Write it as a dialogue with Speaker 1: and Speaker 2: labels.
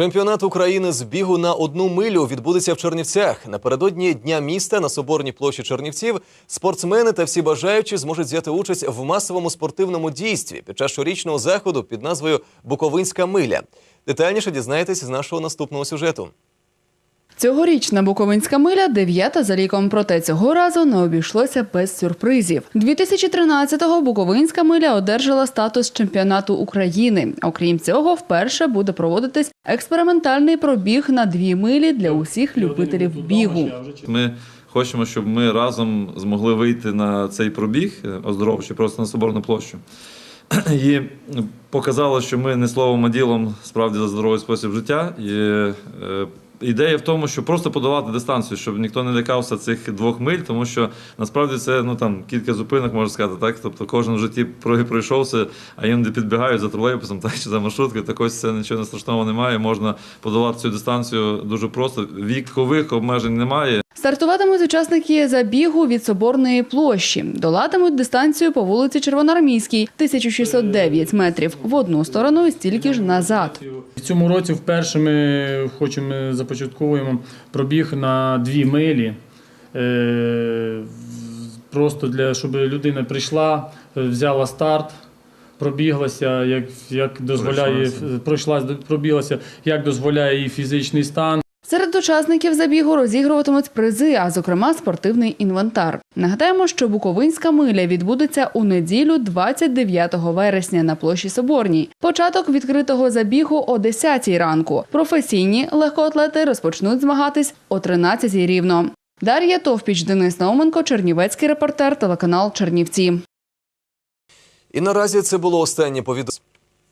Speaker 1: Чемпіонат України з бігу на одну милю відбудеться в Чернівцях. Напередодні дня міста на соборній площі Чернівців спортсмени та всі бажаючі зможуть взяти участь в масовому спортивному дійстві під час щорічного заходу під назвою Буковинська миля. Детальніше дізнаєтесь з нашого наступного сюжету.
Speaker 2: Цьогорічна Буковинська миля дев'ята за ліком, проте цього разу не обійшлося без сюрпризів. 2013-го Буковинська миля одержала статус чемпіонату України. Окрім цього, вперше буде проводитись експериментальний пробіг на дві милі для усіх любителів бігу.
Speaker 3: Ми хочемо, щоб ми разом змогли вийти на цей пробіг е, оздоровчий, просто на Соборну площу. І показало, що ми не словом, а ділом справді за здоровий спосіб життя. І, е, ідея в тому, що просто подолати дистанцію, щоб ніхто не лякався цих двох миль, тому що насправді це ну там кілька зупинок, можна сказати, так. Тобто кожен в житті пройшовся, а іноді підбігають за тролейбусом, так чи за маршруткою. Так ось це нічого страшного немає. Можна подолати цю дистанцію дуже просто. Вікових обмежень немає.
Speaker 2: Стартуватимуть учасники забігу від Соборної площі. Долатимуть дистанцію по вулиці Червоноармійській 1609 метрів в одну сторону і стільки ж назад.
Speaker 4: В цьому році вперше ми хочемо започатковуємо пробіг на дві милі. Е, Просто для щоб людина прийшла, взяла старт, пробіглася, як, як дозволяє
Speaker 3: Пройшлася.
Speaker 4: пробіглася, як дозволяє її фізичний стан.
Speaker 2: Серед учасників забігу розігруватимуть призи, а зокрема спортивний інвентар. Нагадаємо, що Буковинська миля відбудеться у неділю 29 вересня на площі Соборній. Початок відкритого забігу о 10 ранку. Професійні легкоатлети розпочнуть змагатись о 13 рівно. Дар'я Товпіч, Денис Науменко, Чернівецький репортер, телеканал Чернівці.
Speaker 1: І наразі це було останнє повідомлення.